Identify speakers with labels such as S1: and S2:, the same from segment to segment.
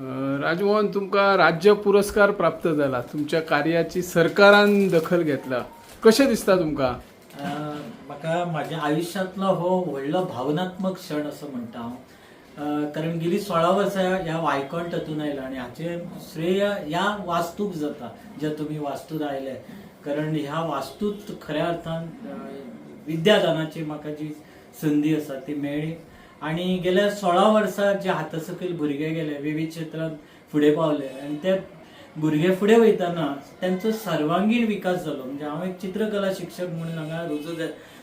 S1: राजमोहन तुमका राज्य पुरस्कार प्राप्त झाला. तुमच्या कार्याची सरकारान दखल घेतला. कशें दिसता तुमका?
S2: म्हाका म्हाज्या आयुश्यांतलो हो व्हडलो भावनात्मक क्षण असो म्हणटा हांव. कारण गेली सोळा वर्सां ह्या वायकॉण हातून आयला आनी हाचे श्रेय ह्या वास्तूक जाता जे तुमी वास्तूत आयले. कारण ह्या वास्तूत खऱ्या अर्थान विद्यादानाची म्हाका जी संदी आसा ती मेळ्ळी. आणि गेल्या सोळा वर्सां जे हाता सकयल भुरगे गेले विविध क्षेत्रांत फुडें पावले आनी ते भुरगे फुडें वयताना त्यांचो सर्वांगीण विकास जालो म्हणजे हांव एक चित्रकला शिक्षक म्हणून हांगा रुजू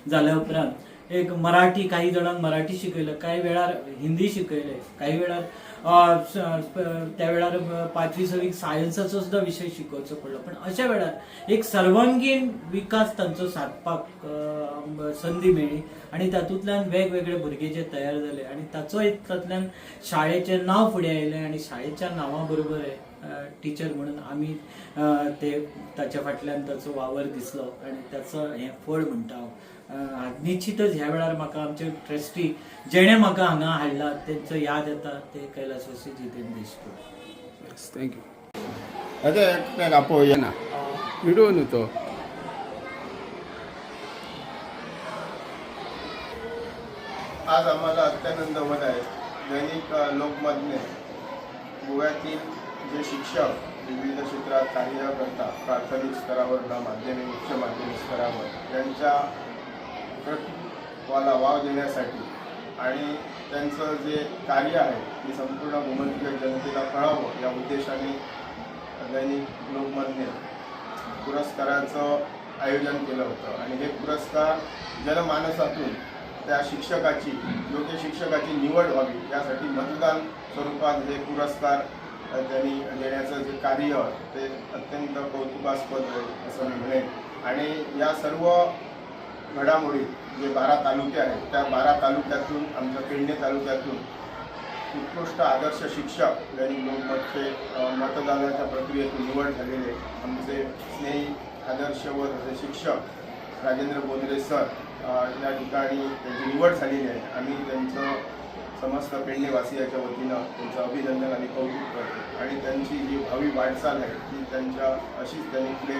S2: जाल्या उपरांत. एक मराठी काही जाणांक मराठी शिकयलं काही वेळार हिंदी शिकयले काही वेळार त्या वेळार पांचवी सवीक सायन्साचो सुद्धा विशय शिकोवचो पडलो. पण अशा वेळार एक सर्वांगीण विकास तांचो साधपाक संदी मेळ्ळी आणि तातूंतल्यान वेगवेगळे भुरगे जे तयार जाले आणि ताचो एक तातूंतल्यान शाळेचें नांव फुडें आयलें आणि शाळेच्या नांवा बरोबर टिचर म्हणून आमी ते ताच्या फाटल्यान ताचो वावर दिसलो आणि त्याचं हें फळ म्हणटा हांव निश्चितच ह्या वेळार म्हाका आमचे ट्रस्टी जेणे म्हाका हांगा हाडला तेंचो याद येता ते कैलासवासी जितेंद्र देशपूर
S1: थँक्यू ना. व्हिडिओ न्हू तो
S3: आज आम्हाला अत्यानंद होत आहे दैनिक लोकमतने गोव्यातील जे शिक्षक विविध क्षेत्रात कार्य करतात प्राथमिक स्तरावर ना माध्यमिक उच्च माध्यमिक स्तरावर त्यांच्या प्रतित्वाला वाव देण्यासाठी आणि त्यांचं जे कार्य आहे ते संपूर्ण भूमंडलीय जनतेला कळावं या उद्देशाने दैनिक लोकमतने पुरस्काराचं आयोजन केलं होतं. आणि हे पुरस्कार जनमानसातून त्या शिक्षकाची योग्य शिक्षकाची निवड व्हावी यासाठी मतदान स्वरूपात हे पुरस्कार त्यांनी देण्याचं जे कार्य ते अत्यंत कौतुकास्पद आहे असं मी म्हणेन. आणि या सर्व घडामोडी जे बारा तालुके आहेत त्या बारा तालुक्यातून आमच्या पेडणे तालुक्यातून उत्कृष्ट आदर्श शिक्षक यांनी लोकमतचे मतदानाच्या प्रक्रियेतून निवड झालेले आमचे स्नेही आदर्श व शिक्षक राजेंद्र बोंद्रे सर या ठिकाणी त्यांची निवड झालेली आहे. आम्ही त्यांचं समस्त पेडणेवासियाच्या वतीनं त्यांचं अभिनंदन आणि कौतुक करतो. आणि त्यांची जी भावी वाटचाल आहे ती त्यांच्या अशीच त्यांनी पुढे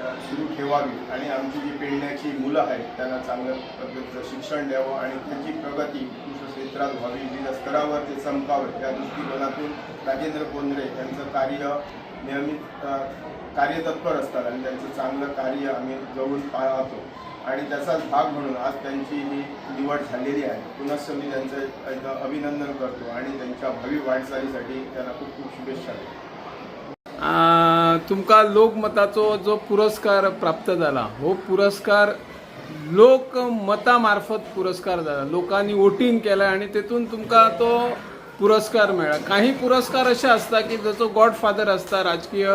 S3: सुरू ठेवावी आणि आमची जी पेडण्याची मुलं आहेत त्यांना चांगल्या पद्धतीचं शिक्षण द्यावं आणि त्यांची प्रगती उत्कृष्ट क्षेत्रात व्हावी. विविध स्तरावर ते चमकावे या दृष्टिकोनातून राजेंद्र कोंद्रे यांचं कार्य नियमित कार्यतत्पर असतात आणि त्यांचं चांगलं कार्य आम्ही जवळून पाहतो. आणि त्याचाच भाग म्हणून आज त्यांची ही निवड झालेली आहे. पुनश्च मी त्यांचं अभिनंदन करतो आणि त्यांच्या भावी वाटचालीसाठी त्यांना खूप खूप शुभेच्छा देतो.
S1: तुमका लोकमताचो जो पुरस्कार प्राप्त झाला हो पुरस्कार लोकमता मार्फत पुरस्कार झाला. लोकांनी वोटिंग केला आणि तेतून तुमका तो पुरस्कार मेळ्ळा काही पुरस्कार असे असतात की जसो गॉडफादर असता राजकीय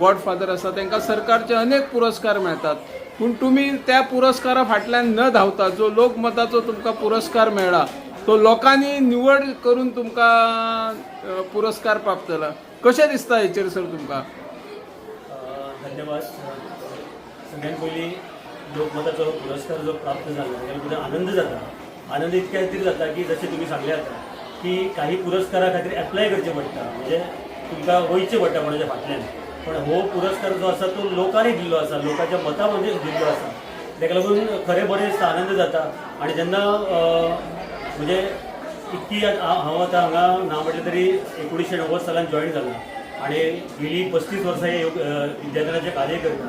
S1: गॉडफादर असता त्यांना सरकारचे अनेक पुरस्कार मिळतात. पूण तुम्ही त्या पुरस्कारा फाटल्यान न धावता जो लोकमताचो तुमका पुरस्कार मेळ्ळा तो लोकांनी निवड करून तुमका पुरस्कार प्राप्त झाला. कशें दिसता हेचेर सर तुमकां?
S4: धन्यवाद. सगळ्यात पयलीं लोकमताचो पुरस्कार जो प्राप्त जाला ताका खूब आनंद जाता आनंद इतक्या खातीर जाता की जशें तुमी सांगले आतां की काही पुरस्कारा खातीर एप्लाय करचें पडटा म्हणजे तुमकां वयचें पडटा कोणाच्या फाटल्यान. पण हो पुरस्कार जो आसा तो लोकांनी दिल्लो आसा लोकांच्या मता मध्ये दिल्लो आसा ताका लागून खरें बरें दिसता आनंद जाता आनी जेन्ना म्हणजे इतकी हांव आतां हांगा ना म्हटलें तरी एकोणीशे णव्वद सालान जॉईन जाला आणि गेली पस्तीस वर्सां हे विद्यार्थ्यांचे कार्य करता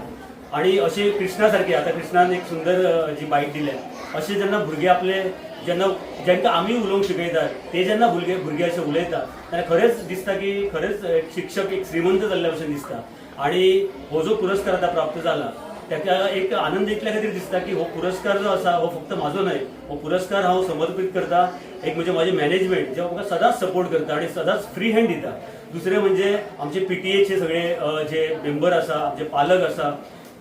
S4: आणि असे कृष्णा सारखी आता कृष्णान एक सुंदर जी बाईक दिल्या असे जेन्ना भुरगे आपले जेन्ना ज्यांना आमी उलोवंक शिकयतात ते जेन्ना भुरगे भुरगे असे उलयता त्यांना खरेंच दिसता की खरेंच एक शिक्षक एक श्रीमंत जाल्ल्या भशेन दिसता. आणि हो जो पुरस्कार आतां प्राप्त जाला ताका एक आनंद एकल्या खातीर दिसता की हो पुरस्कार जो आसा हो फक्त म्हाजो न्हय हो पुरस्कार हांव समर्पीत करता. एक म्हणजे माझे मॅनेजमेंट जे म्हाका सदांच सपोर्ट करता आणि सदांच फ्री हँड दिता. दुसरे म्हणजे आमचे पीटीएचे सगळे जे मेंबर आसा आमचे पालक आसा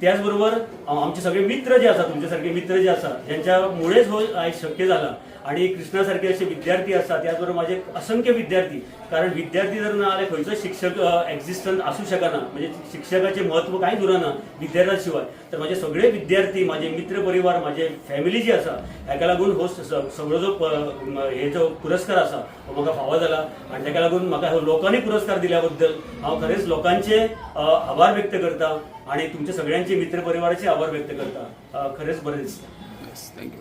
S4: त्याचबरोबर अ, आमचे सगळे मित्र जे आसा तुमच्यासारखे मित्र जे आसा ज्यांच्यामुळेच हो आयज शक्य झाला. आणि कृष्णासारखे असे विद्यार्थी असतात त्याचबरोबर माझे असंख्य विद्यार्थी. कारण विद्यार्थी जर ना आले खंयचोच शिक्षक एक्झिस्टन्स असू शकना म्हणजे शिक्षकाचे महत्त्व काय उरना विद्यार्थ्या शिवाय तर माझे सगळे विद्यार्थी माझे मित्र परिवार माझे फॅमिली जी आसा ताका लागून हो सगळो जो हे जो पुरस्कार आसा हो म्हाका फावो जाला आणि ताका लागून म्हाका हो लोकांनी पुरस्कार दिल्या बद्दल हांव खरेंच लोकांचे आभार व्यक्त करता आणि तुमच्या सगळ्यांचे मित्र परिवाराचे आभार व्यक्त करता. खरेंच बरें दिसता.
S1: थँक्यू